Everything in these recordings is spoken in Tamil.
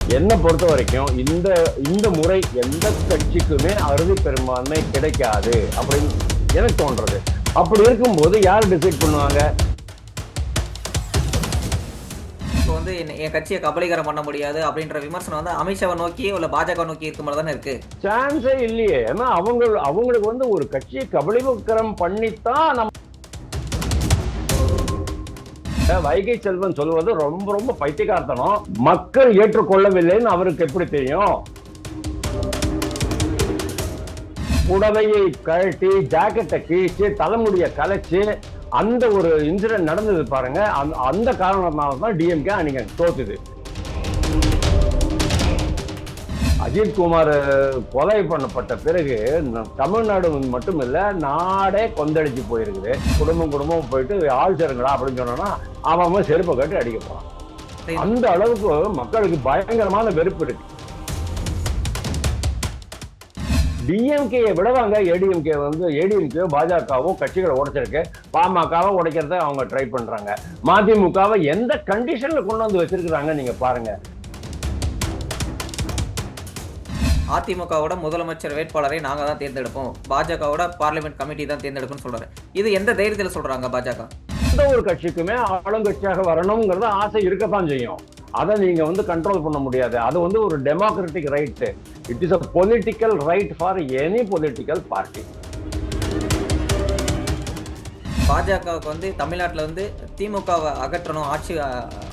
என்னை பொறுத்த வரைக்கும் இந்த இந்த முறை எந்த கட்சிக்குமே அறுதி பெரும்பான்மை கிடைக்காது அப்படின்னு எனக்கு தோன்றது. அப்படி இருக்கும்போது யார் டிசைட் பண்ணுவாங்க? இப்போ வந்து என் கட்சியை கபலீகரம் பண்ண முடியாது அப்படின்ற விமர்சனம் வந்து அமித்ஷாவை நோக்கி இல்ல பாஜக நோக்கி இருக்க மாதிரி தானே இருக்கு. சான்ஸே இல்லையே. ஏன்னா அவங்க அவங்களுக்கு வந்து ஒரு கட்சியை கபலீகரம் பண்ணித்தான் நம்ம வைகை செல்வன் சொல்வது ரொம்ப ரொம்ப பைத்தியக்காரத்தனம் மக்கள் ஏற்றுக்கொள்ளவில்லைன்னு அவருக்கு எப்படி தெரியும்? புடவையை கழட்டி ஜாக்கெட்டை கிழிச்சு தலைமுடிய கலைச்சு அந்த ஒரு இன்சிடென்ட் நடந்தது பாருங்க. அந்த அந்த காரணத்தினால தான் டிஎம்கே அன்னைக்கு தோத்துது. அஜித் குமார் கொலை பண்ணப்பட்ட பிறகு தமிழ்நாடு மட்டும் இல்ல நாடே கொந்தளிச்சு போயிருக்குது. குடும்பம் குடும்பம் போயிட்டு ஆள் சேருங்கடா அப்படின்னு சொன்னோம்னா அவன் அவன் செருப்பை கட்டி அடிக்க போறான். அந்த அளவுக்கு மக்களுக்கு பயங்கரமான வெறுப்பு இருக்கு. டிஎம்கேயை விடவாங்க. ஏடிஎம்கே வந்து ஏடிஎம்கே பாஜகவும் கட்சிகளை உடைச்சிருக்கு. பாமகவும் உடைக்கிறத அவங்க ட்ரை பண்றாங்க. மதிமுகவை எந்த கண்டிஷன்ல கொண்டு வந்து வச்சிருக்கிறாங்க நீங்க பாருங்க. அதிமுகவோட முதலமைச்சர் வேட்பாளரை நாங்கள் தான் தேர்ந்தெடுப்போம். பாஜகவோட பார்லிமெண்ட் கமிட்டி தான் தேர்ந்தெடுக்கும்னு சொல்றாரு. இது எந்த தைரியத்தில் சொல்றாங்க பாஜக? எந்த ஒரு கட்சிக்குமே ஆளுங்கட்சியாக வரணுங்கிறது ஆசை இருக்கத்தான் செய்யும். அதை நீங்க வந்து கண்ட்ரோல் பண்ண முடியாது. அது வந்து ஒரு democratic right it is a political right for any political party பாஜகவுக்கு வந்து தமிழ்நாட்டில் வந்து திமுகவை அகற்றணும் ஆட்சி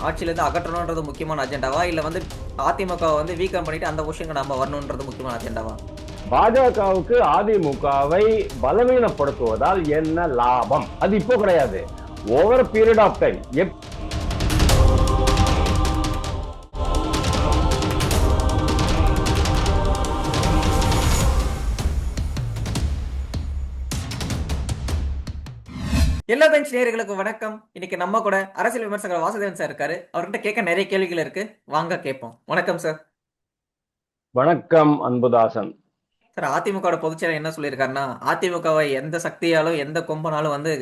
ஆட்சியிலேருந்து அகற்றணுன்றது முக்கியமான அஜெண்டாவா? இல்லை வந்து அதிமுகவை வந்து வீக்கம் பண்ணிட்டு அந்த விஷயங்கள் நம்ம வரணுன்றது முக்கியமான அஜெண்டாவா? பாஜகவுக்கு அதிமுகவை பலவீனப்படுத்துவதால் என்ன லாபம்? அது இப்போ கிடையாது. ஓவர் பீரியட் ஆஃப் டைம் எல்லா பெஞ்ச் நேயர்களுக்கு வணக்கம். இன்னைக்கு நம்ம கூட அரசியல் விமர்சகர் வாசுதேவன் சார் இருக்காரு. அவர்கிட்ட கேட்க நிறைய கேள்விகள் இருக்கு. வாங்க கேட்போம். வணக்கம் சார் வணக்கம் அன்புதாசன். சார் அதிமுகவோட பொதுச்செயலர் என்ன சொல்லியிருக்காருன்னா அதிமுகவை எந்த சக்தியாலும் எந்த கொம்பனாலும் வந்து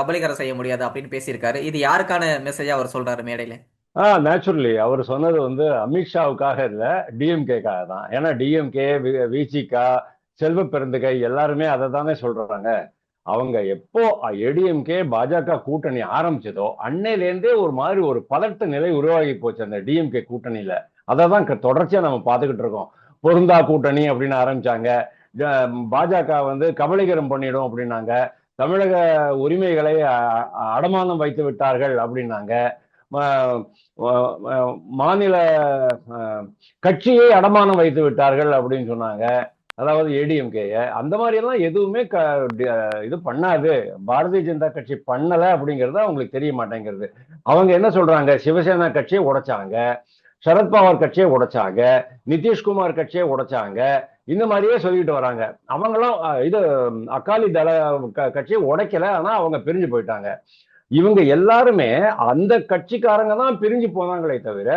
கபலீகரம் செய்ய முடியாது அப்படின்னு பேசியிருக்காரு. இது யாருக்கான மெசேஜா அவர் சொல்றாரு மேடையில? ஆ நேச்சுரலி அவர் சொன்னது வந்து அமித்ஷாவுக்காக இல்ல டிஎம்கேக்காக தான். ஏன்னா டிஎம்கே விசிகா செல்வ பெருந்தகை எல்லாருமே அதை தானே சொல்றாங்க. அவங்க எப்போ ஏடிஎம்கே பாஜக கூட்டணி ஆரம்பிச்சதோ அன்னையிலேருந்தே ஒரு மாதிரி ஒரு பதட்ட நிலை உருவாகி போச்சு அந்த டிஎம்கே கூட்டணியில. அதை தான் க- தொடர்ச்சியா நம்ம பார்த்துக்கிட்டு இருக்கோம். பொருந்தா கூட்டணி அப்படின்னு ஆரம்பிச்சாங்க. ஜ- பாஜக வந்து கபலீகரம் பண்ணிடும் அப்படின்னாங்க. தமிழக உரிமைகளை அ- அடமானம் வைத்து விட்டார்கள் அப்படின்னாங்க. மாநில கட்சியை அடமானம் வைத்து விட்டார்கள் அப்படின்னு சொன்னாங்க. அதாவது ஏடிஎம்கேய அந்த மாதிரி எல்லாம் எதுவுமே க இது பண்ணாது. பாரதிய ஜனதா கட்சி பண்ணல அப்படிங்கறது அவங்களுக்கு தெரிய மாட்டேங்கிறது. அவங்க என்ன சொல்றாங்க? சிவசேனா கட்சியை உடைச்சாங்க சரத்பவார் கட்சியை உடைச்சாங்க நிதிஷ்குமார் கட்சியை உடைச்சாங்க இந்த மாதிரியே சொல்லிட்டு வராங்க. அவங்களும் இது அகாலி தள க- கட்சியை உடைக்கல ஆனா அவங்க பிரிஞ்சு போயிட்டாங்க. இவங்க எல்லாருமே அந்த கட்சிக்காரங்க தான் பிரிஞ்சு போனாங்களே தவிர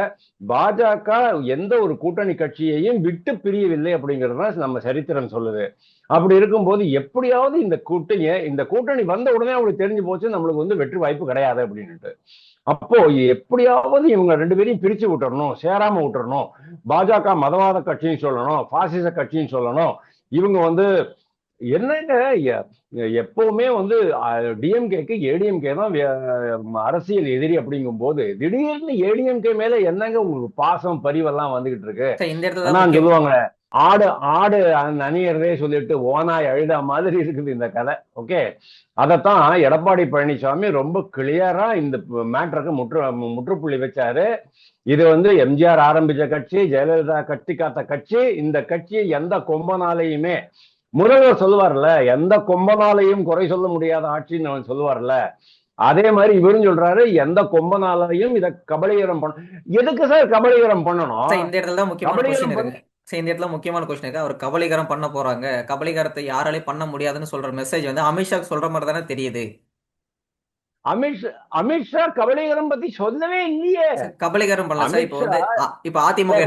பாஜக எந்த ஒரு கூட்டணி கட்சியையும் விட்டு பிரியவில்லை அப்படிங்கிறது தான் நம்ம சரித்திரம் சொல்லுது. அப்படி இருக்கும்போது எப்படியாவது இந்த கூட்டணி இந்த கூட்டணி வந்த உடனே அவங்களுக்கு தெரிஞ்சு போச்சு நம்மளுக்கு வந்து வெற்றி வாய்ப்பு கிடையாது அப்படின்ட்டு அப்போ எப்படியாவது இவங்க ரெண்டு பேரையும் பிரிச்சு விட்டுறணும் சேராம விட்டுறணும். பாஜக மதவாத கட்சின்னு சொல்லணும் பாசிச கட்சின்னு சொல்லணும். இவங்க வந்து என்னங்க? எப்பவுமே வந்து டிஎம்கேக்கு ஏடிஎம்கே தான் அரசியல் எதிரி அப்படிங்கும் போது திடீர்னு ஏடிஎம்கே மேல என்னங்க பாசம் பரிவெல்லாம் வந்துகிட்டு இருக்கு? ஆனா. சொல்லுவாங்க ஆடு ஆடு நனியறதே சொல்லிட்டு ஓனாய் அழுத மாதிரி இருக்குது இந்த கதை ஓகே? அதைத்தான் எடப்பாடி பழனிசாமி ரொம்ப கிளியரா இந்த மேட்டருக்கு முற்று முற்றுப்புள்ளி வச்சாரு. இது வந்து எம்ஜிஆர் ஆரம்பிச்ச கட்சி ஜெயலலிதா கட்டி காத்த கட்சி இந்த கட்சி எந்த கொம்பனாலையுமே முதல்வர் சொல்லுவார்ல எந்த கொம்பனாலையும் குறை சொல்ல முடியாத ஆட்சின்னு அவர் சொல்லுவார்ல. அதே மாதிரி இவரும் சொல்றாரு எந்த கொம்பனாலையும் இத கபலீகரம் பண்ண எதுக்கு சார் கபலீகரம் பண்ணணும்? இந்த இடத்துல தான் முக்கியமான இந்த இடத்துல முக்கியமான கொஸ்டின் இருக்கு. அவர் கபலீகரம் பண்ண போறாங்க. கபலீகரத்தை யாராலையும் பண்ண முடியாதுன்னு சொல்ற மெசேஜ் வந்து அமித்ஷா சொல்ற மாதிரி தானே தெரியுது. அமித் அமித்ஷா கபலீகரம் பத்தி சொல்லவே இல்லையே. கபலீகரம் பண்ணலாம் சார் இப்போ வந்து இப்போ அதிமுக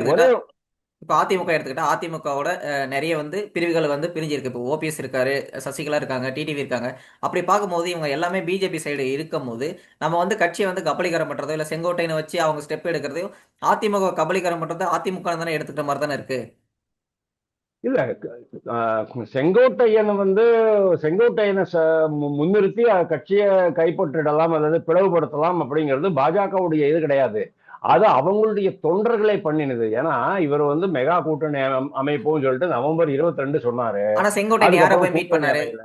இப்போ அதிமுக எடுத்துக்கிட்டா அதிமுகவோட நிறைய வந்து பிரிவுகள் வந்து பிரிஞ்சிருக்கு. இப்போ ஓபிஎஸ் இருக்காரு சசிகலா இருக்காங்க டிடிவி இருக்காங்க. அப்படி பார்க்கும்போது இவங்க எல்லாமே பிஜேபி சைடு இருக்கும்போது நம்ம வந்து கட்சியை வந்து கபலீகரம் பண்றதோ இல்லை செங்கோட்டையனை வச்சு அவங்க ஸ்டெப் எடுக்கிறதையும் அதிமுக கபலீகரம் பண்றதோ அதிமுக தானே எடுத்துக்கிற மாதிரி தானே இருக்கு? இல்ல செங்கோட்டையனை செங்கோட்டையன் வந்து செங்கோட்டையனை ச- மு- முன்னிறுத்தி கட்சியை கைப்பற்றிடலாம் அல்லது பிளவுபடுத்தலாம் அப்படிங்கிறது பாஜகவுடைய இது கிடையாது. அது அவங்களுடைய தொண்டர்களை பண்ணினது. ஏன்னா இவர் வந்து மெகா கூட்டணி அம்- அமைப்பும் சொல்லிட்டு நவம்பர் 22 சொன்னாரு. ஆனா செங்கோட்டையன் யாரை போய் மீட் பண்ணாரு?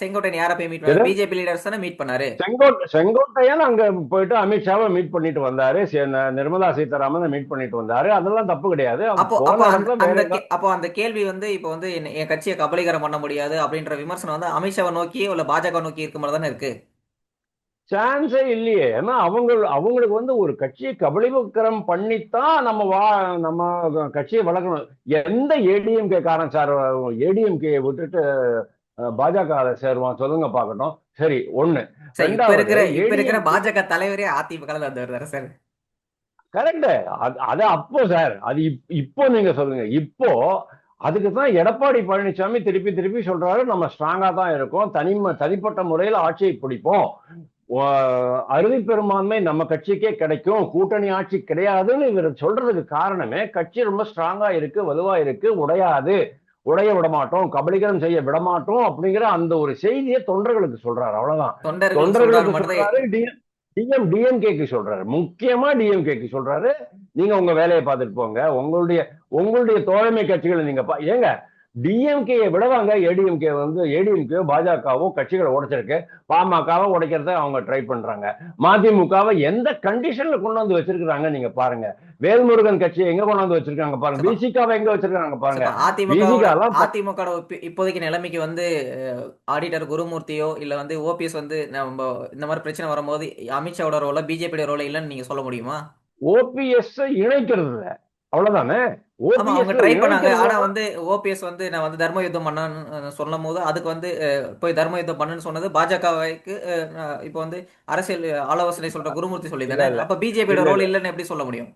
செங்கோட்டையன் யாரை போய் மீட் பண்ணாரு? பிஜேபி லீடர்ஸ் தானே மீட் பண்ணாரு? செங்கோட்டை செங்கோட்டையன் அங்க போயிட்டு அமித்ஷாவை மீட் பண்ணிட்டு வந்தாரு. நிர்மலா சீதாராமனை மீட் பண்ணிட்டு வந்தாரு. அதெல்லாம் தப்பு கிடையாது. அப்போ அந்த கேள்வி வந்து இப்போ வந்து என் கட்சியை கபலீகரம் பண்ண முடியாது அப்படின்ற விமர்சனம் வந்து அமித்ஷாவை நோக்கி இல்ல பாஜக நோக்கி இருக்க மாதிரி தானே இருக்கு. சான்ஸே இல்லையே. ஏன்னா அவங்க அவங்களுக்கு வந்து ஒரு கட்சியை கபலீகரம் பண்ணித்தான் நம்ம வா நம்ம கட்சியை வளர்க்கணும். எந்த ஏடிஎம்கே காரன் சார்? ஏடிஎம்கே விட்டுட்டு பாஜக சேருவான் சொல்லுங்க பார்க்கட்டும். சரி ஒண்ணு. இருக்கிற பாஜக தலைவரே அதிமுக சார். கரெக்ட் அது அப்போ சார் அது இப்- இப்போ நீங்க சொல்லுங்க. இப்போ அதுக்கு தான் எடப்பாடி பழனிசாமி திருப்பி திருப்பி சொல்றாரு. நம்ம ஸ்ட்ராங்கா தான் இருக்கோம். தனி தனிப்பட்ட முறையில் ஆட்சியை பிடிப்போம். அறுதி பெரும்பான்மை நம்ம கட்சிக்கே கிடைக்கும். கூட்டணி ஆட்சி கிடையாதுன்னு இவர் சொல்றதுக்கு காரணமே கட்சி ரொம்ப ஸ்ட்ராங்கா இருக்கு வலுவா இருக்கு உடையாது. உடைய விட மாட்டோம் கபலீகரம் செய்ய விட மாட்டோம் அப்படிங்கிற அந்த ஒரு செய்தியை தொண்டர்களுக்கு சொல்றாரு. அவ்வளவுதான். தொண்டர்களுக்கு டிஎம் டிஎம்கேக்கு சொல்றாரு. முக்கியமா டிஎம்கேக்கு சொல்றாரு. நீங்க உங்க வேலையை பார்த்துட்டு போங்க. உங்களுடைய உங்களுடைய தோழமை கட்சிகளை நீங்க ஏங்க டிஎம்கே விடவாங்க. ஏடிஎம்கே வந்து ஏடிஎம்கே பாஜகவோ கட்சிகளை உடைச்சிருக்கு. பாமகவை உடைக்கிறத அவங்க ட்ரை பண்றாங்க. மதிமுகவை எந்த கண்டிஷன்ல கொண்டு வந்து வச்சிருக்காங்க நீங்க பாருங்க. வேல்முருகன் கட்சியை எங்க கொண்டு வந்து வச்சிருக்காங்க பாருங்க. பிசிகாவை எங்க வச்சிருக்காங்க பாருங்க. அதிமுக அதிமுக இப்போதைக்கு நிலைமைக்கு வந்து ஆடிட்டர் குருமூர்த்தியோ இல்ல வந்து ஓபிஎஸ் வந்து நம்ம இந்த மாதிரி பிரச்சனை வரும்போது அமித்ஷாவோட ரோல பிஜேபியோட ரோல இல்லைன்னு நீங்க சொல்ல முடியுமா? ஓபிஎஸ் இணைக்கிறது அவ்வளவுதானே? அவங்க ட்ரை பண்ணாங்க. ஆனா வந்து ஓபிஎஸ் வந்து நான் வந்து தர்ம யுத்தம் பண்ணன்னு சொல்லும் போது அதுக்கு வந்து போய் தர்ம யுத்தம் பண்ணுன்னு சொன்னது பாஜகவுக்கு இப்போ வந்து அரசியல் ஆலோசனை சொல்ற குருமூர்த்தி சொல்லி இல்ல, தானே இல்ல. அப்ப பிஜேபியோட ரோல் இல்லைன்னு எப்படி சொல்ல முடியும்?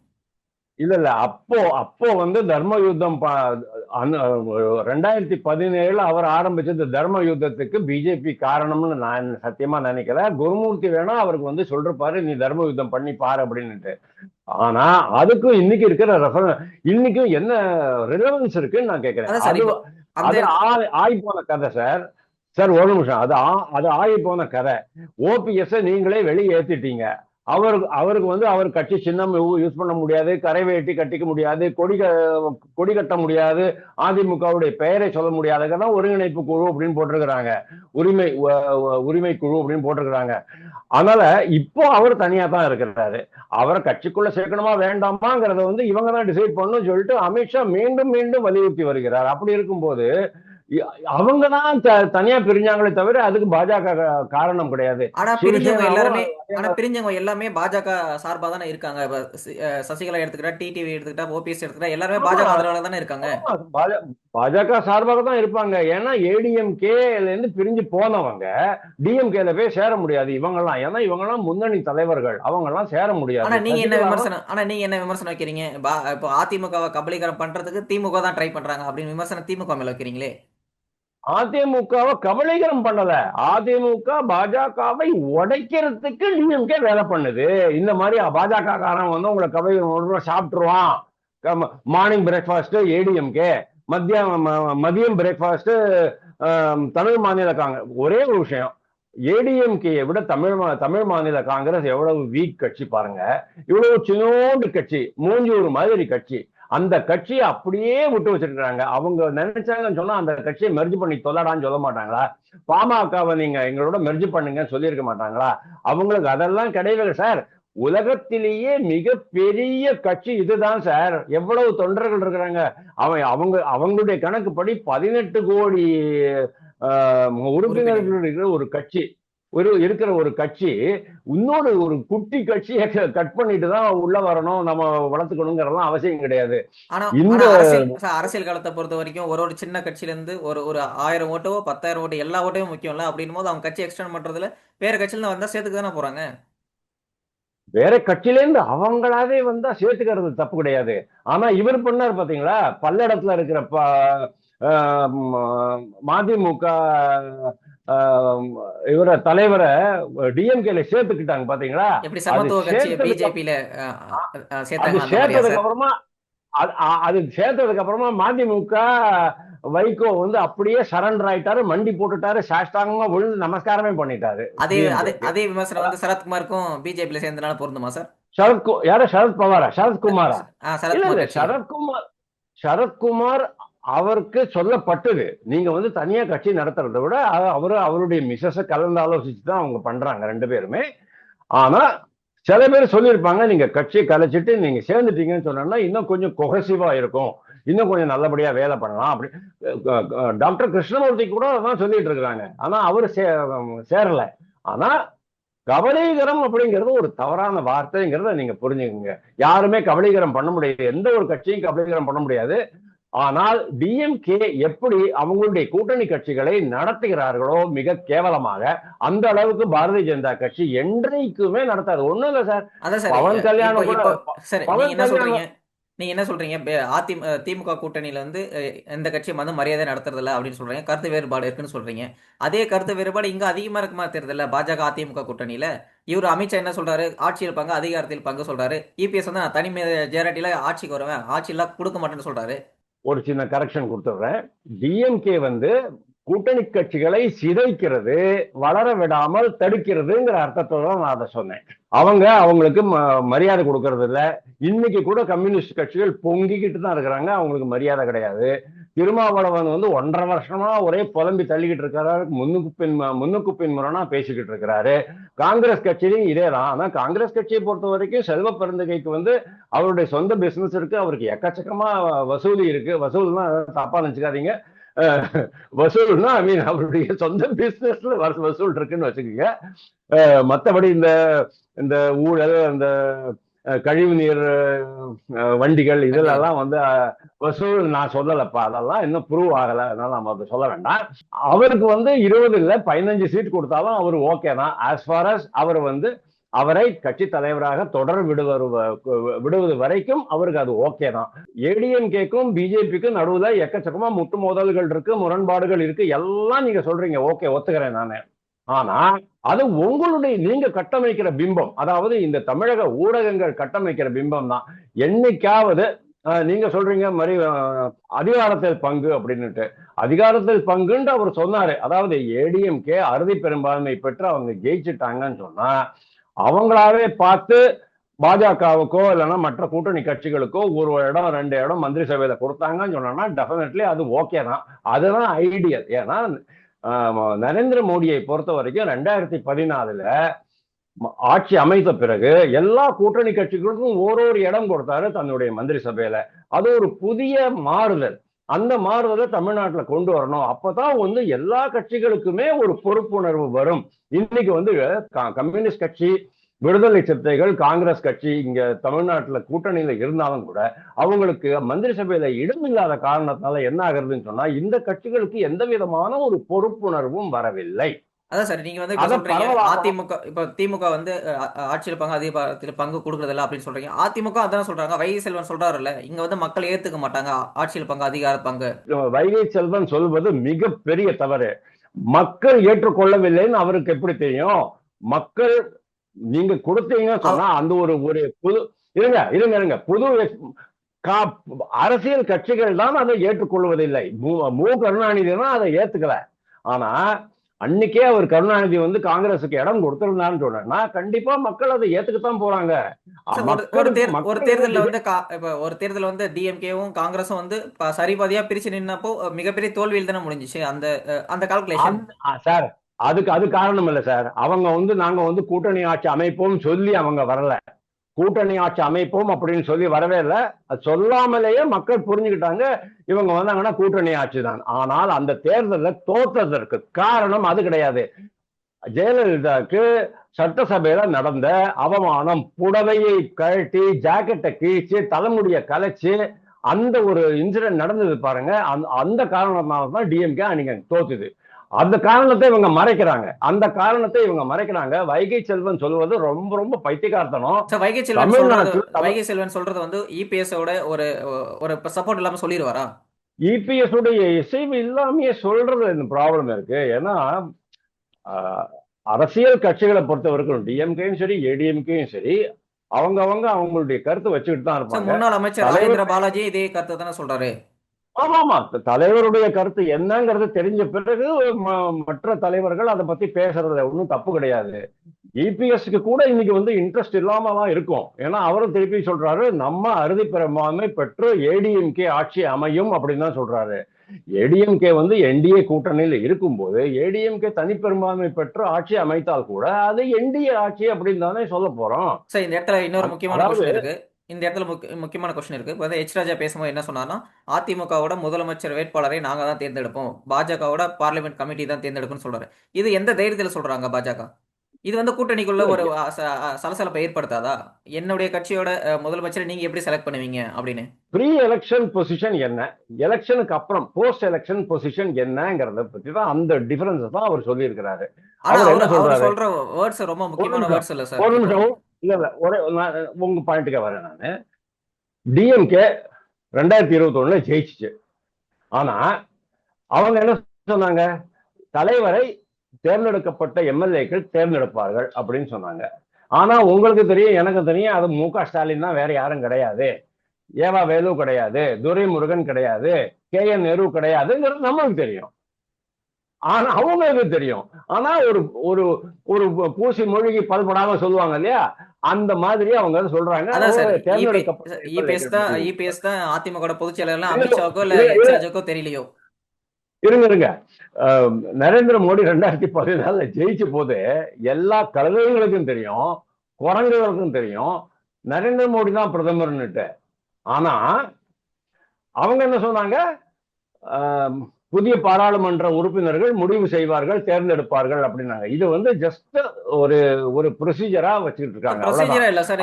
இல்ல இல்ல. அப்போ அப்போ வந்து தர்ம யுத்தம் அந்த- ரெண்டாயிரத்தி பதினேழுல அவர் ஆரம்பிச்ச தர்ம யுத்தத்துக்கு பிஜேபி காரணம்னு நான் சத்தியமா நினைக்கல. குருமூர்த்தி வேணா அவருக்கு வந்து சொல்றப்பாரு நீ தர்ம யுத்தம் பண்ணி பாரு அப்படின்னுட்டு. ஆனா அதுக்கும் இன்னைக்கு இருக்கிற ரெஃபர் இன்னைக்கும் என்ன ரிலவன்ஸ் இருக்குன்னு நான் கேட்கிறேன் அதான் சார் அது இப்போ அந்த அது ஆ- ஆகி போன கதை சார். சார் ஒரு நிமிஷம். அது அது ஆகி போன கதை ஓபிஎஸ் நீங்களே வெளியே ஏத்திட்டீங்க அவருக்கு அவருக்கு வந்து அவர் கட்சி சின்னம் யூஸ் பண்ண முடியாது கரை வேட்டி கட்டிக்க முடியாது கொடி க- கொடி கட்ட முடியாது அதிமுகவுடைய பெயரை சொல்ல முடியாதுங்கிறதான் ஒருங்கிணைப்பு குழு அப்படின்னு போட்டிருக்கிறாங்க. உரிமை உரிமை குழு அப்படின்னு போட்டிருக்கிறாங்க. அதனால இப்போ அவர் தனியா தான் இருக்கிறாரு. அவரை கட்சிக்குள்ள சேர்க்கணுமா வேண்டாமாங்கிறத வந்து இவங்க தான் டிசைட் பண்ணணும்னு சொல்லிட்டு அமித்ஷா மீண்டும் மீண்டும் வலியுறுத்தி வருகிறார். அப்படி இருக்கும்போது அவங்க தான் தனியா பிரிஞ்சாங்களே தவிர அதுக்கு பாஜக காரணம் கிடையாது. ஆனா பிரிஞ்சவங்க எல்லாருமே ஆனா பிரிஞ்சவங்க எல்லாமே பாஜக சார்பா தானே இருக்காங்க சசிகலா எடுத்துக்கிட்டா டிடிவி எடுத்துக்கிட்டா ஓபிஎஸ் எடுத்துக்கிட்டா எல்லாருமே பாஜக ஆதரவாளர் தானே இருக்காங்க பாஜக சார்பாக தான் இருப்பாங்க. ஏன்னா ஏடிஎம்கேல இருந்து பிரிஞ்சு போனவங்க டிஎம்கேல போய் சேர முடியாது இவங்கெல்லாம். ஏன்னா இவங்கெல்லாம் முன்னணி தலைவர்கள். அவங்க எல்லாம் சேர ஆனா முடியாது நீங்க என்ன விமர்சனம் ஆனா நீங்க என்ன விமர்சனம் வைக்கிறீங்க? இப்போ அதிமுகவை கபலீகரம் பண்றதுக்கு திமுக தான் ட்ரை பண்றாங்க அப்படின்னு விமர்சனம் திமுக மேல வைக்கிறீங்களே? அதிமுகவை கபலீகரம் பண்ணல. அதிமுக பாஜகவை உடைக்கிறதுக்கு டிஎம்கே வேலை பண்ணுது. இந்த மாதிரி பாஜக காரன் வந்து உங்களை கபலீகரம் சாப்பிட்டுருவான். மார்னிங் பிரேக்ஃபாஸ்ட் ஏடிஎம்கே மத்தியம் மதியம் பிரேக்ஃபாஸ்ட் தமிழ் மாநில காங்கிரஸ் ஒரே ஒரு விஷயம். ஏடிஎம்கேயை விட தமிழ் மா- தமிழ் மாநில காங்கிரஸ் எவ்வளவு வீக் கட்சி பாருங்க. இவ்வளவு சின்னோண்டு கட்சி மூஞ்சூர் மாதிரி கட்சி. அந்த கட்சியை அப்படியே விட்டு வச்சிருக்காங்க அவங்க நினைச்சாங்கன்னு சொன்னா அந்த கட்சியை மெர்ஜ் பண்ணி தொல்லடான்னு சொல்ல மாட்டாங்களா? பாமகவை நீங்க எங்களோட மெர்ஜ் பண்ணுங்கன்னு சொல்லியிருக்க மாட்டாங்களா? அவங்களுக்கு அதெல்லாம் கிடையவே சார் உலகத்திலேயே மிக பெரிய கட்சி இதுதான் சார் எவ்வளவு தொண்டர்கள் இருக்கிறாங்க? அவன் அவங்க அவங்களுடைய கணக்குப்படி பதினெட்டு கோடி உறுப்பினர்கள். இருக்கிற ஒரு கட்சி. ஒரு இருக்கிற ஒரு கட்சி இன்னொரு ஒரு குட்டி கட்சியை கட் பண்ணிட்டு தான் உள்ள வரணும் நம்ம வளர்த்துக்கணுங்கிறதெல்லாம் அவசியம் கிடையாது ஆனா இந்த- அரசியல் காலத்தை பொறுத்த வரைக்கும் ஒரு ஒரு சின்ன கட்சியில இருந்து ஒரு ஒரு ஆயிரம் ஓட்டோ பத்தாயிரம் ஓட்டு எல்லா ஓட்டையும் முக்கியம்ல அப்படின்னும் போது அவங்க கட்சி எக்ஸ்டெண்ட் பண்றதுல வேற கட்சியில வந்தா சேர்த்துக்கு தானே போறாங்க வேற கட்சியில இருந்து அவங்களாவே வந்தா சேர்த்துக்கிறது தப்பு கிடையாது ஆனா இவர் பண்ணார் பாத்தீங்களா பல்லடத்துல இருக்கிற மதிமுக இவர தலைவரை டிஎம்கேல சேர்த்துக்கிட்டாங்க பாத்தீங்களா? எப்படி சமத்துவ அது கட்சி சேர்த்ததுக்கு பிஜேபியில அப்புறமா அது சேர்த்ததுக்கு அப்புறமா மதிமுக வைகோ வந்து அப்படியே சரண்டர் ஆயிட்டாரு மண்டி போட்டுட்டாரு சாஷ்டாங்கமா விழுந்து நமஸ்காரமே பண்ணிட்டாரு அதே அதே விமர்சனம் வந்து சரத்குமாருக்கும் பிஜேபியில சேர்ந்தனால பொருந்துமா சார்? சரத் யாரு? சரத் பவாரா? சரத்குமாரா? இல்ல. சரத்குமார் சரத்குமார் அவருக்கு சொல்லப்பட்டது. நீங்க வந்து தனியா கட்சி நடத்துறத விட அவரு அவருடைய மிஸ்ஸஸ கலந்து ஆலோசிச்சு தான் அவங்க பண்றாங்க ரெண்டு பேருமே. ஆனா சில பேர் சொல்லியிருப்பாங்க நீங்க கட்சியை கலைச்சிட்டு நீங்க சேர்ந்துட்டீங்கன்னு சொன்னா இன்னும் கொஞ்சம் கொகசிவா இருக்கும். இன்னும் கொஞ்சம் நல்லபடியா வேலை பண்ணலாம் அப்படி டாக்டர் கிருஷ்ணமூர்த்தி கூட அதான் சொல்லிட்டு இருக்கிறாங்க. ஆனா அவரு சே- சேரல. ஆனா கபலீகரம் அப்படிங்கிறது ஒரு தவறான வார்த்தைங்கிறத நீங்க புரிஞ்சுக்கோங்க. யாருமே கபலீகரம் பண்ண முடியாது. எந்த ஒரு கட்சியும் கபலீகரம் பண்ண முடியாது. ஆனால் டிஎம்கே எப்படி அவங்களுடைய கூட்டணி கட்சிகளை நடத்துகிறார்களோ மிக கேவலமாக அந்த அளவுக்கு பாரதிய ஜனதா கட்சி என்றைக்குமே நடத்தாது. ஒண்ணும் இல்ல சார். பவன் கல்யாணம் பவன் நீங்க என்ன கல்யாணம் சொல்றீங்க? நீங்க என்ன சொல்றீங்க? அதிமு திமுக கூட்டணியில வந்து எந்த கட்சியும் வந்து மரியாதை நடத்துறது இல்ல அப்படின்னு சொல்றீங்க. கருத்து வேறுபாடு இருக்குன்னு சொல்றீங்க. அதே கருத்து வேறுபாடு இங்க அதிகமா இருக்குமா தெரியல பாஜக அதிமுக கூட்டணியில. இவர் அமித்ஷா என்ன சொல்றாரு? ஆட்சியில் பங்கு அதிகாரத்தில் பங்கு சொல்றாரு. இபிஎஸ் வந்து நான் தனி மெஜாரிட்டியில ஆட்சிக்கு வருவேன். ஆட்சியெல்லாம் கொடுக்க மாட்டேன்னு சொல்றாரு. ஒரு சின்ன கரெக்ஷன் கொடுத்துடுறேன். டிஎம்கே வந்து கூட்டணி கட்சிகளை சிதைக்கிறது வளர விடாமல் தடுக்கிறதுங்கிற அர்த்தத்தோட தான் நான் அதை சொன்னேன். அவங்க அவங்களுக்கு ம- மரியாதை கொடுக்கறது இல்ல இன்னைக்கு கூட கம்யூனிஸ்ட் கட்சிகள் பொங்கிக்கிட்டு தான் இருக்கிறாங்க. அவங்களுக்கு மரியாதை கிடையாது. திருமாவளவன் வந்து ஒன்றரை வருஷமா ஒரே புலம்பி தள்ளிக்கிட்டு இருக்காரு. முன்னுக்கு பின் முன்னுக்கு பின் முரணா பேசிக்கிட்டு இருக்கிறாரு. காங்கிரஸ் கட்சியிலையும் இதே தான் ஆனா காங்கிரஸ் கட்சியை பொறுத்த வரைக்கும் செல்வ பெருந்தகைக்கு வந்து அவருடைய சொந்த பிசினஸ் இருக்கு. அவருக்கு எக்கச்சக்கமா வசூலி இருக்கு. வசூல்னா தப்பா நினைச்சுக்காதீங்க. வசூல்னா ஐ மீன் அவருடைய சொந்த பிசினஸ்ல வசூல் இருக்குன்னு வச்சுக்கோங்க. மத்தபடி இந்த இந்த ஊழல் அந்த கழிவுநீர் வண்டிகள் இதெல்லாம் வந்து வசூல் நான் சொல்லலப்பா. அதெல்லாம் இன்னும் ப்ரூவ் ஆகல. அதனால நம்ம அதை சொல்ல வேண்டாம். அவருக்கு வந்து இருபது இல்ல பதினஞ்சு சீட் கொடுத்தாலும் அவர் ஓகே தான். ஆஸ் ஃபார் அஸ் அவர் வந்து அவரை கட்சி தலைவராக தொடர் விடுவது விடுவது வரைக்கும் அவருக்கு அது ஓகே தான். ஏடிஎம்கேக்கும் பிஜேபிக்கும் நடுவுல எக்கச்சக்கமா முட்டு மோதல்கள் இருக்கு முரண்பாடுகள் இருக்கு. எல்லாம் நீங்க சொல்றீங்க. ஓகே ஒத்துக்கிறேன் நானு. ஆனா அது உங்களுடைய நீங்க கட்டமைக்கிற பிம்பம். அதாவது இந்த தமிழக ஊடகங்கள் கட்டமைக்கிற பிம்பம் தான். என்னைக்காவது நீங்க சொல்றீங்க மாதிரி அதிகாரத்தில் பங்கு அப்படின்னுட்டு. அதிகாரத்தில் பங்குன்னு அவர் சொன்னாரு. அதாவது ஏடிஎம்கே அறுதி பெரும்பான்மை பெற்று அவங்க ஜெயிச்சுட்டாங்கன்னு சொன்னா அவங்களாவே பார்த்து பாஜகவுக்கோ இல்லைன்னா மற்ற கூட்டணி கட்சிகளுக்கோ ஒரு இடம் ரெண்டு இடம் மந்திரி சபையில கொடுத்தாங்கன்னு சொன்னா டெஃபினெட்லி அது ஓகே தான். அதுதான் ஐடியல் ஏன்னா நரேந்திர மோடியை பொறுத்த வரைக்கும் ரெண்டாயிரத்தி பதினாலுல ஆட்சி அமைத்த பிறகு எல்லா கூட்டணி கட்சிகளுக்கும் ஓரொரு இடம் கொடுத்தாரு தன்னுடைய மந்திரி சபையில அது ஒரு புதிய மாறுதல். அந்த மாறுதலை தமிழ்நாட்டுல கொண்டு வரணும். அப்பதான் வந்து எல்லா கட்சிகளுக்குமே ஒரு பொறுப்புணர்வு வரும். இன்னைக்கு வந்து க- கம்யூனிஸ்ட் கட்சி விடுதலை சிறுத்தைகள் காங்கிரஸ் கட்சி இங்க தமிழ்நாட்டுல கூட்டணியில இருந்தாலும் கூட அவங்களுக்கு மந்திரி சபையில இடம் இல்லாத காரணத்தால என்ன ஆகுறதுன்னு சொன்னா இந்த கட்சிகளுக்கு எந்த விதமான ஒரு பொறுப்புணர்வும் வரவில்லை. அதான் சார் நீங்க வந்து அதிமுக இப்ப திமுக வந்து ஆட்சியில் பங்கு அதிகாரத்தில் பங்கு கொடுக்கறதில்ல அப்படின்னு சொல்றீங்க. அதிமுக அதான் சொல்றாங்க வைகை செல்வன் சொல்றாருல்ல இங்க வந்து மக்கள் ஏத்துக்க மாட்டாங்க ஆட்சியில் பங்கு அதிகார பங்கு. வைகை செல்வன் சொல்வது மிகப்பெரிய தவறு. மக்கள் ஏற்றுக்கொள்ளவில்லைன்னு அவருக்கு எப்படி தெரியும்? மக்கள் நீங்க கொடுத்தீங்கன்னு சொன்னா அந்த ஒரு ஒரு புது இருங்க இருங்க இருங்க. புது கா- அரசியல் கட்சிகள் தான் அதை ஏற்றுக்கொள்வதில்லை. மு- மு கருணாநிதி தான் அதை ஏத்துக்கல. ஆனா அன்னைக்கே அவர் கருணாநிதி வந்து காங்கிரஸுக்கு இடம் கொடுத்திருந்தான்னு சொன்னா கண்டிப்பா மக்கள் அதை ஏத்துக்கத்தான் போறாங்க. ஒரு- ஒரு மக்கள் தேர் ஒரு மக்கள் தேர்தல்ல வந்து ஒரு தேர்தல் வந்து டிஎம்கேவும் காங்கிரஸும் வந்து சரிபாதியா பிரிச்சு நின்னப்போ மிகப்பெரிய தோல்வியில் தானே முடிஞ்சுச்சு அந்த அந்த கால்குலேஷன் சார் அதுக்கு அது காரணம் இல்லை சார். அவங்க வந்து நாங்க வந்து கூட்டணி ஆட்சி அமைப்போம் சொல்லி அவங்க வரல. கூட்டணி ஆட்சி அமைப்போம் அப்படின்னு சொல்லி வரவே இல்லை. அது சொல்லாமலேயே மக்கள் புரிஞ்சுக்கிட்டாங்க இவங்க வந்தாங்கன்னா கூட்டணி ஆட்சி தான். ஆனால் அந்த தேர்தலில் தோற்றதற்கு காரணம் அது கிடையாது. ஜெயலலிதாவுக்கு சட்டசபையில நடந்த அவமானம் புடவையை கழட்டி ஜாக்கெட்டை கிழிச்சு தலைமுடியை கலைச்சு அந்த ஒரு இன்சிடென்ட் நடந்தது பாருங்க. அந்த அந்த காரணத்தினால தான் டிஎம்கே அன்னைக்கு தோத்துது. அந்த காரணத்தை இவங்க மறைக்கிறாங்க. அந்த காரணத்தை இவங்க மறைக்கிறாங்க. வைகை செல்வன் சொல்வது ரொம்ப ரொம்ப பைத்தியக்காரத்தனம். சார் வைகை செல்வன் வைகை செல்வன் சொல்றது வந்து இபிஎஸ் ஓட ஒரு ஒரு சப்போர்ட் இல்லாம சொல்லிடுவாரா? இபிஎஸ் உடைய இசைவு இல்லாமயே சொல்றது இந்த ப்ராப்ளம் இருக்கு. ஏன்னா அரசியல் கட்சிகளை பொறுத்த வரைக்கும் டிஎம்கேயும் சரி ஏடிஎம்கேயும் சரி அவங்க அவங்க அவங்களுடைய கருத்தை வச்சுக்கிட்டு தான் இருப்பாங்க. முன்னாள் அமைச்சர் ராஜேந்திர பாலாஜி இதே கருத்தை தானே சொல்றாரு. ஆமா ஆமா. தலைவருடைய கருத்து என்னங்கிறது தெரிஞ்ச பிறகு மற்ற தலைவர்கள் அதை பத்தி பேசுறதுல ஒன்றும் தப்பு கிடையாது. இபிஎஸ்க்கு கூட இன்னைக்கு வந்து இன்ட்ரெஸ்ட் இல்லாம தான் இருக்கும். ஏன்னா அவரும் திருப்பி சொல்றாரு நம்ம அறுதி பெரும்பான்மை பெற்று ஏடிஎம்கே ஆட்சி அமையும் அப்படின்னு தான் சொல்றாரு. ஏடிஎம்கே வந்து என்டிஏ கூட்டணியில் இருக்கும்போது ஏடிஎம்கே தனிப்பெரும்பான்மை பெற்று ஆட்சி அமைத்தால் கூட அது என்டிஏ ஆட்சி அப்படின்னு தானே சொல்ல போறோம். இந்த இடத்துல இன்னொரு முக்கியமான இந்த இடத்துல முக்கிய முக்கியமான கொஸ்டின் இருக்கு. இப்போ வந்து ராஜா பேசும்போது என்ன சொன்னார்னா அதிமுகவோட முதலமைச்சர் வேட்பாளரை நாங்க தான் தேர்ந்தெடுப்போம். பாஜகவோட பார்லிமெண்ட் கமிட்டி தான் தேர்ந்தெடுக்கும்னு சொல்றாரு. இது எந்த தைரியத்தில் சொல்றாங்க பாஜக? இது வந்து கூட்டணிக்குள்ள ஒரு சலசலப்பை ஏற்படுத்தாதா? என்னுடைய கட்சியோட முதலமைச்சரை நீங்க எப்படி செலக்ட் பண்ணுவீங்க அப்படின்னு? ப்ரீ எலெக்ஷன் பொசிஷன் என்ன எலெக்ஷனுக்கு அப்புறம் போஸ்ட் எலெக்ஷன் பொசிஷன் என்னங்கிறத பத்தி தான் அந்த டிஃபரன்ஸ் தான் அவர் சொல்லியிருக்கிறாரு. அவர் சொல்ற வேர்ட்ஸ் ரொம்ப முக்கியமான. வேர்ட்ஸ் இல்ல சார் இல்ல இல்ல. ஒரே உங்க பாயிண்ட்டுக்கு வரேன் நான். டிஎம்கே ரெண்டாயிரத்தி இருபத்தி ஒண்ணுல ஜெயிச்சுச்சு. ஆனா அவங்க என்ன சொன்னாங்க? தலைவரை தேர்ந்தெடுக்கப்பட்ட எம்எல்ஏக்கள் தேர்ந்தெடுப்பார்கள் அப்படின்னு சொன்னாங்க. ஆனா உங்களுக்கு தெரியும் எனக்கு தெரியும் அது மு க. ஸ்டாலின் தான் வேற யாரும் கிடையாது. ஏவா வேலு கிடையாது துரைமுருகன் கிடையாது கே என் நேரு கிடையாதுங்கிறது நம்மளுக்கு தெரியும். ஆனா அவங்களுக்கு தெரியும். ஆனா ஒரு ஒரு ஒரு பூசி மொழிகி பல்படாம சொல்லுவாங்க இல்லையா? அந்த மாதிரி அவங்க சொல்றாங்க. அதான் சார் "ஓ, தேர்ந்தெடுக்கப்பட்ட இபிஎஸ் தான் MLA க்கள் இபிஎஸ் தான் அதிமுக பொதுச் செயலாளர் அமித்ஷாவுக்கோ இல்ல தெரியலையோ? இருங்க இருங்க. நரேந்திர மோடி ரெண்டாயிரத்தி பதினாலுல ஜெயிச்ச போது எல்லா கழுதைகளுக்கும் தெரியும் குரங்குகளுக்கும் தெரியும். நரேந்திர மோடி தான் பிரதமர்னுட்டு ஆனா அவங்க என்ன சொன்னாங்க? புதிய பாராளுமன்ற உறுப்பினர்கள் முடிவு செய்வார்கள் தேர்ந்தெடுப்பார்கள் அப்படின்னாங்க. இது வந்து ஜஸ்ட் ஒரு ஒரு ப்ரொசீஜரா வச்சுக்கிட்டு இருக்காங்க. இல்ல சார்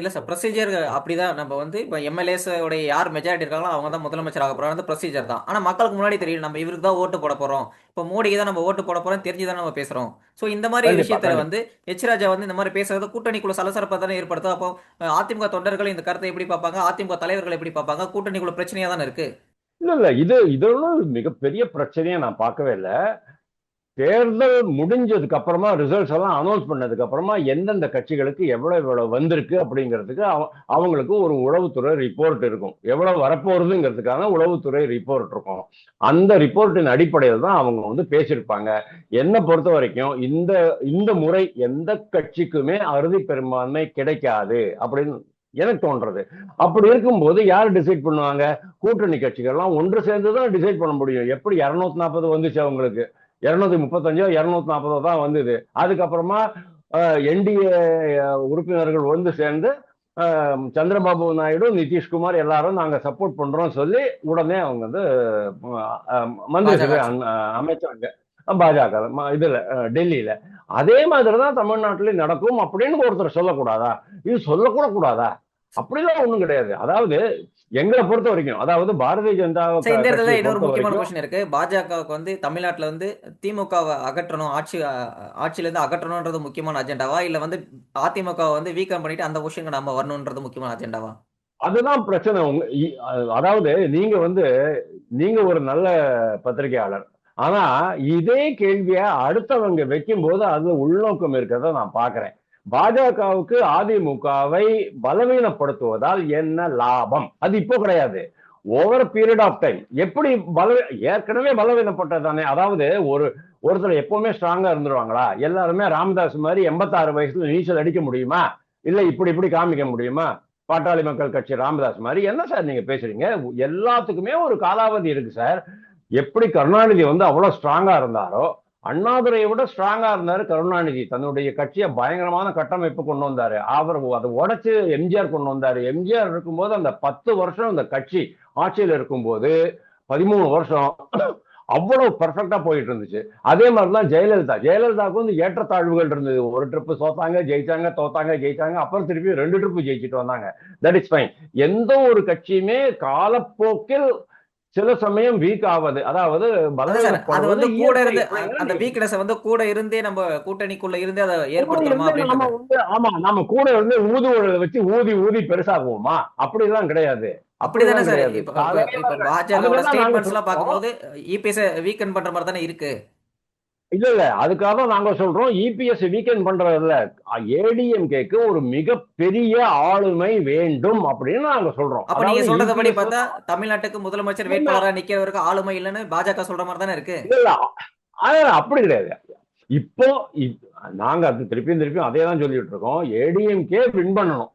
இல்ல சார் ப்ரொசீஜர் அப்படிதான். நம்ம வந்து இப்ப எம்எல்ஏஸ் உடைய யார் மெஜாரிட்டி இருக்காங்களோ அவங்க தான் முதலமைச்சர் ஆக போறாங்க. ப்ரொசீஜர் தான். ஆனா மக்களுக்கு முன்னாடி தெரியும் நம்ம இவருக்கு தான் ஓட்டு போட போறோம். இப்ப மோடிக்கு தான் நம்ம ஓட்டு போட போறோம் தெரிஞ்சு தான் நம்ம பேசுறோம். சோ இந்த மாதிரி விஷயத்துல. வந்து எச் ராஜா வந்து இந்த மாதிரி பேசுறது கூட்டணிக்குள்ள சலசலப்பை தானே ஏற்படுத்தும். அப்போ அதிமுக தொண்டர்கள் இந்த கருத்தை எப்படி பார்ப்பாங்க? அதிமுக தலைவர்கள் எப்படி பார்ப்பாங்க? கூட்டணிக்குள்ள பிரச்சனையா தானே இருக்கு. இல்ல இல்ல. இது இதெல்லாம் மிகப்பெரிய பிரச்சனையா நான் பார்க்கவே இல்லை. தேர்தல் முடிஞ்சதுக்கு அப்புறமா ரிசல்ட்ஸ் எல்லாம் அனௌன்ஸ் பண்ணதுக்கு அப்புறமா எந்தெந்த கட்சிகளுக்கு எவ்வளவு எவ்வளவு வந்திருக்கு அப்படிங்கிறதுக்கு அவ- அவங்களுக்கு ஒரு உளவுத்துறை ரிப்போர்ட் இருக்கும். எவ்வளவு வரப்போறதுங்கிறதுக்கான உளவுத்துறை ரிப்போர்ட் இருக்கும். அந்த ரிப்போர்ட்டின் அடிப்படையில் தான் அவங்க வந்து பேசியிருப்பாங்க. என்னை பொறுத்த வரைக்கும் இந்த இந்த முறை எந்த கட்சிக்குமே அறுதி பெரும்பான்மை கிடைக்காது அப்படின்னு எனக்கு தோன்றது. அப்படி இருக்கும்போது யார் டிசைட் பண்ணுவாங்க? கூட்டணி கட்சிகள்லாம் ஒன்று சேர்ந்து தான் டிசைட் பண்ண முடியும். எப்படி இரநூத்தி நாற்பது வந்துச்சு அவங்களுக்கு? இரநூத்தி முப்பத்தஞ்சோ இரநூத்தி நாற்பதோ தான் வந்தது. அதுக்கப்புறமா என்டிஏ உறுப்பினர்கள் வந்து சேர்ந்து சந்திரபாபு நாயுடு நிதிஷ்குமார் எல்லாரும் நாங்க சப்போர்ட் பண்றோம் சொல்லி உடனே அவங்க வந்து மந்திரி அமைச்சாங்க பாஜக இதுல டெல்லியில. அதே மாதிரி தான் தமிழ்நாட்டிலையும் நடக்கும் அப்படின்னு ஒருத்தர் சொல்லக்கூடாதா? இது சொல்லக்கூட கூடாதா? அப்படிலாம் ஒண்ணும் கிடையாது. அதாவது எங்களை பொறுத்த வரைக்கும் அதாவது பாரதிய ஜனதா இந்த இடத்துல இன்னொரு முக்கியமான கொஸ்டின் இருக்கு. பாஜகவுக்கு வந்து தமிழ்நாட்டுல வந்து திமுகவை அகற்றணும் ஆட்சி ஆட்சியில இருந்து அகற்றணும்ன்றது முக்கியமான அஜெண்டாவா இல்ல வந்து அதிமுக வந்து வீக்கம் பண்ணிட்டு அந்த பொசிஷனுக்கு நம்ம வரணும்ன்றது முக்கியமான அஜெண்டாவா அதுதான் பிரச்சனை. உங்க அதாவது நீங்க வந்து நீங்க ஒரு நல்ல பத்திரிகையாளர். ஆனா இதே கேள்வியை அடுத்தவங்க வைக்கும்போது அது உள்நோக்கம் இருக்கிறத நான் பாக்குறேன் பாஜகவுக்கு அதிமுகவை பலவீனப்படுத்துவதால் என்ன லாபம்? அது இப்போ கிடையாது. ஓவர் பீரியட் ஆஃப் டைம் எப்படி பல ஏற்கனவே பலவீனப்பட்டது தானே. அதாவது ஒரு ஒருத்தர் எப்பவுமே ஸ்ட்ராங்கா இருந்துருவாங்களா? எல்லாருமே ராமதாஸ் மாதிரி எண்பத்தாறு வயசுல நீச்சல் அடிக்க முடியுமா? இல்ல இப்படி இப்படி காமிக்க முடியுமா? பாட்டாளி மக்கள் கட்சி ராமதாஸ் மாதிரி. என்ன சார் நீங்க பேசுறீங்க? எல்லாத்துக்குமே ஒரு காலாவதி இருக்கு சார். எப்படி கருணாநிதி வந்து அவ்வளோ ஸ்ட்ராங்கா இருந்தாரோ அண்ணாதுரையை விட ஸ்ட்ராங்கா இருந்தாரு கருணாநிதி. தன்னுடைய கட்சியை பயங்கரமான கட்டமைப்பு கொண்டு வந்தாரு. அவர் அதை உடைச்சு எம்ஜிஆர் கொண்டு வந்தாரு. எம்ஜிஆர் இருக்கும்போது அந்த பத்து வருஷம் அந்த கட்சி ஆட்சியில் இருக்கும்போது பதிமூணு வருஷம் அவ்வளவு பர்ஃபெக்டா போயிட்டு இருந்துச்சு. அதே மாதிரிதான் ஜெயலலிதா. ஜெயலலிதாவுக்கு வந்து ஏற்றத்தாழ்வுகள் இருந்தது. ஒரு ட்ரிப்பு சோத்தாங்க ஜெயிச்சாங்க தோத்தாங்க ஜெயிச்சாங்க அப்புறம் திருப்பி ரெண்டு ட்ரிப்பு ஜெயிச்சுட்டு வந்தாங்க. தட் இஸ் ஃபைன் எந்த ஒரு கட்சியுமே காலப்போக்கில் சில சமயம் வீக் ஆவது அதாவது அது வந்து கூட இருந்து அந்த வீக்னஸ் வந்து கூட இருந்தே நம்ம கூட்டணிக்குள்ள இருந்தே அதை ஏற்படுத்தணுமா ஆமா நம்ம கூட இருந்து ஊதுவலை வச்சு ஊதி ஊதி பெருசாகுவோமா? அப்படிலாம் கிடையாது. அப்படிதானே சார் நாங்க ஸ்டேட்மெண்ட்ஸ் எல்லாம் பார்க்கும்போது இபிஎஸ் வீக்கெண்ட் பண்ற மாதிரி தானே இருக்கு. இல்ல இல்ல. அதுக்காக தான் நாங்க சொல்றோம். E இபிஎஸ் வீக்கெண்ட் பண்றது இல்ல ஏடிஎம்கேக்கு ஒரு மிகப்பெரிய ஆளுமை வேண்டும் அப்படின்னு நாங்க சொல்றோம். அப்ப நீங்க சொல்றதுபடி பார்த்தா தமிழ்நாட்டுக்கு முதலமைச்சர் இல்ல. வேட்பாளரா நிக்கிறவருக்கு ஆளுமை இல்லைன்னு பாஜக சொல்ற மாதிரி தானே இருக்கு? இல்ல அப்படி கிடையாது. இப்போ இப்- நாங்க அது திருப்பியும் திருப்பியும் அதே தான் சொல்லிட்டு இருக்கோம். ஏடிஎம்கே வின் பண்ணணும்.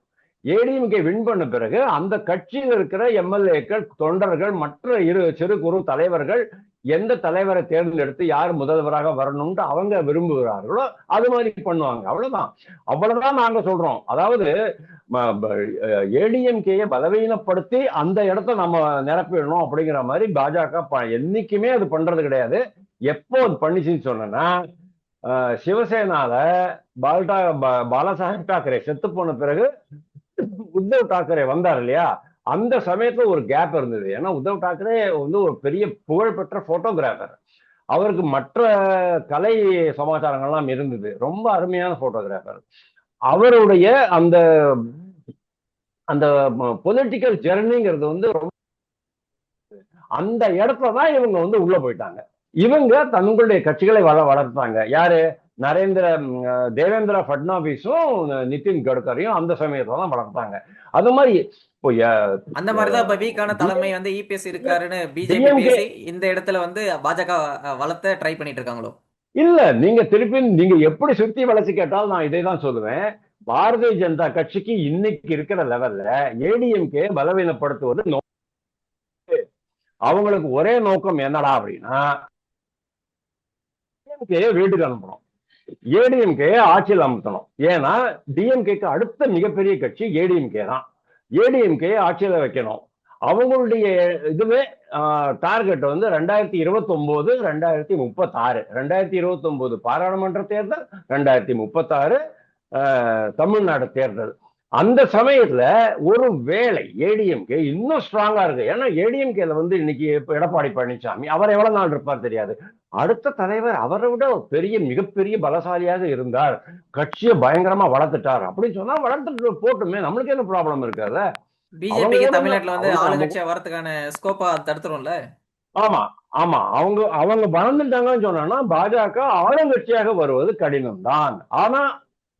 ஏடிஎம்கே வின் பண்ண பிறகு அந்த கட்சியில் இருக்கிற எம்எல்ஏக்கள் தொண்டர்கள் மற்ற இரு சிறு குறு தலைவர்கள் எந்த தலைவரை தேர்ந்தெடுத்து யார் முதல்வராக வரணும்ட்டு அவங்க விரும்புகிறார்களோ அது மாதிரி பண்ணுவாங்க. அவ்வளவுதான். அவ்வளவுதான் நாங்க சொல்றோம். அதாவது ஏடிஎம்கேயை பலவீனப்படுத்தி அந்த இடத்த நம்ம நிரப்பிடணும் அப்படிங்கிற மாதிரி பாஜக ப- என்னைக்குமே அது பண்றது கிடையாது. எப்போ அது பண்ணிச்சுன்னு சொன்னா சிவசேனால பால்டா பா- பாலாசாஹேப் டாக்கரே செத்து போன பிறகு உத்தவ் டாக்கரே வந்தார் இல்லையா? அந்த சமயத்துல ஒரு கேப் இருந்தது. ஏன்னா உத்தவ் டாக்கரே வந்து ஒரு பெரிய புகழ்பெற்ற போட்டோகிராஃபர் அவருக்கு மற்ற கலை சமாச்சாரங்கள்லாம் இருந்தது. ரொம்ப அருமையான போட்டோகிராஃபர் அவருடைய அந்த அந்த பொலிட்டிக்கல் ஜெர்னிங்கிறது வந்து ரொம்ப அந்த இடத்துல தான் இவங்க வந்து உள்ள போயிட்டாங்க. இவங்க தங்களுடைய கட்சிகளை வள வளர்த்தாங்க. யாரு? நரேந்திர தேவேந்திர பட்னாவிஸும் நிதின் கட்கரியும் அந்த சமயத்துல தான் வளர்த்தாங்க அது மாதிரி இப்போ அந்த மாதிரிதான் இப்ப வீக்கான தலைமை வந்து இபிஎஸ் இருக்காருன்னு பிஜேபி இந்த இடத்துல வந்து பாஜக வளர்த்த ட்ரை பண்ணிட்டு இருக்காங்களோ? இல்ல நீங்க திருப்பி நீங்க எப்படி சுத்தி வளைச்சு கேட்டாலும் நான் இதை தான் சொல்லுவேன். பாரதிய ஜனதா கட்சிக்கு இன்னைக்கு இருக்கிற லெவல்ல ஏடிஎம்கே பலவீனப்படுத்துவது அவங்களுக்கு ஒரே நோக்கம் என்னடா அப்படின்னா வீட்டுக்கு அனுப்பணும். ஏடிஎம்கே ஆட்சியில் அமர்த்தணும். ஏன்னா டிஎம்கேக்கு அடுத்த மிகப்பெரிய கட்சி ஏடிஎம்கே தான். ஏடிஎம்கே ஆட்சியில வைக்கணும். அவங்களுடைய இதுவே டார்கெட் வந்து ரெண்டாயிரத்தி இருபத்தி ஒன்பது ரெண்டாயிரத்தி முப்பத்தாறு. ரெண்டாயிரத்தி இருபத்தி ஒன்பது பாராளுமன்ற தேர்தல் ரெண்டாயிரத்தி முப்பத்தாறு தமிழ்நாடு தேர்தல். அந்த சமயத்துல ஒரு வேலை ஏடிஎம்கே இன்னும் ஸ்ட்ராங்கா இருக்கு. ஏன்னா ஏடிஎம்கேல வந்து இன்னைக்கு எடப்பாடி பழனிசாமி அவர் எவ்வளவு நாள் இருப்பார் தெரியாது. அடுத்த தலைவர் அவரை விட பெரிய மிகப்பெரிய பலசாலியாக இருந்தார். கட்சியை பயங்கரமா வளர்த்துட்டார். அப்படின்னு சொன்னா வளர்த்துட்டு போட்டுமே நம்மளுக்கு என்ன ப்ராப்ளம் இருக்காது பிஜேபிக்கு தமிழ்நாட்டுல வந்து ஆளுங்கட்சியா வரதுக்கான ஸ்கோப்பா தடுத்துரும்ல? ஆமா ஆமா. அவங்க அவங்க வளர்ந்துட்டாங்கன்னு சொன்னா பாஜக ஆளுங்கட்சியாக வருவது கடினம் தான் ஆனா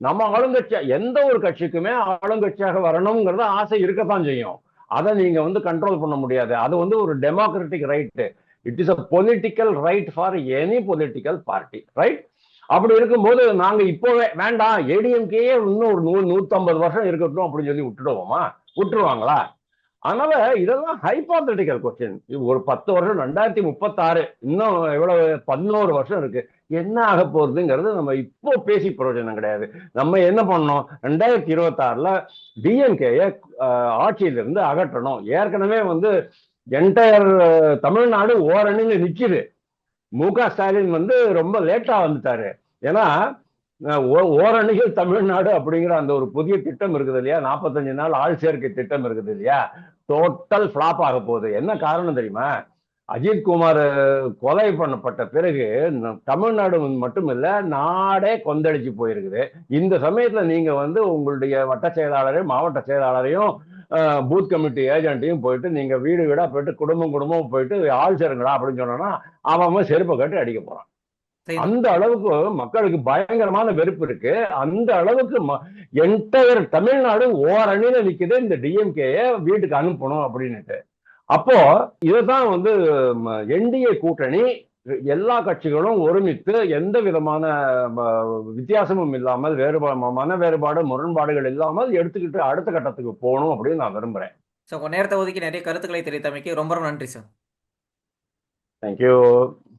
நம்ம ஆளுங்கட்சியா எந்த ஒரு கட்சிக்குமே ஆளுங்கட்சியாக வரணுங்கிறத ஆசை இருக்கத்தான் செய்யும். அதை நீங்க வந்து கண்ட்ரோல் பண்ண முடியாது. அது வந்து ஒரு democratic right it is a political right for any political party right அப்படி இருக்கும்போது நாங்க இப்பவே வேண்டாம் ஏடிஎம்கே இன்னும் ஒரு நூறு நூத்தம்பது வருஷம் இருக்கட்டும் அப்படின்னு சொல்லி விட்டுடுவோமா? விட்டுருவாங்களா? அதனால இதெல்லாம் ஹைபாத்தட்டிக்கல் கொஸ்டின் ஒரு பத்து வருஷம் ரெண்டாயிரத்தி முப்பத்தாறு இன்னும் எவ்வளவு பதினோரு வருஷம் இருக்கு. என்ன ஆக போகுதுங்கிறது நம்ம இப்போ பேசி பிரயோஜனம் கிடையாது. நம்ம என்ன பண்ணோம்? ரெண்டாயிரத்தி இருபத்தாறுல டிஎம்கேய ஆட்சியிலிருந்து அகற்றணும். ஏற்கனவே வந்து என்டையர் தமிழ்நாடு ஓரணியில் நிற்கிது மு க ஸ்டாலின் வந்து ரொம்ப லேட்டாக வந்துட்டாரு. ஏன்னா ஓ- ஓரணியில் தமிழ்நாடு அப்படிங்கிற அந்த ஒரு புதிய திட்டம் இருக்குது இல்லையா? நாற்பத்தஞ்சு நாள் ஆள் சேர்க்கை திட்டம் இருக்குது இல்லையா? டோட்டல் ஃபிளாப் ஆக போகுது. என்ன காரணம் தெரியுமா? அஜித் குமார் கொலை பண்ணப்பட்ட பிறகு தமிழ்நாடு மட்டும் இல்லை நாடே கொந்தளிச்சு போயிருக்குது. இந்த சமயத்தில் நீங்கள் வந்து உங்களுடைய வட்ட செயலாளரையும் மாவட்ட செயலாளரையும் பூத் கமிட்டி ஏஜென்ட்டையும் போயிட்டு நீங்க வீடு வீடா போயிட்டு குடும்பம் குடும்பம் போயிட்டு ஆள் சேருங்களா அப்படின்னு சொன்னோம்னா அவன் செருப்பை கட்டி அடிக்க போறான். அந்த அளவுக்கு மக்களுக்கு பயங்கரமான வெறுப்பு இருக்கு. அந்த அளவுக்கு என்டையர் தமிழ்நாடு ஓரணியில நிக்குது இந்த டிஎம்கேய வீட்டுக்கு அனுப்பணும் அப்படின்னுட்டு. அப்போ இதுதான் வந்து என்டிஏ கூட்டணி எல்லா கட்சிகளும் ஒருமித்து எந்த விதமான வித்தியாசமும் இல்லாமல் வேறுபாடு மன வேறுபாடு முரண்பாடுகள் இல்லாமல் எடுத்துக்கிட்டு அடுத்த கட்டத்துக்கு போகணும் அப்படின்னு நான் விரும்புறேன். ஸோ நேரத்தை ஒதுக்கி நிறைய கருத்துக்களை தெரிவித்தமைக்கு ரொம்ப ரொம்ப நன்றி சார் தேங்க்யூ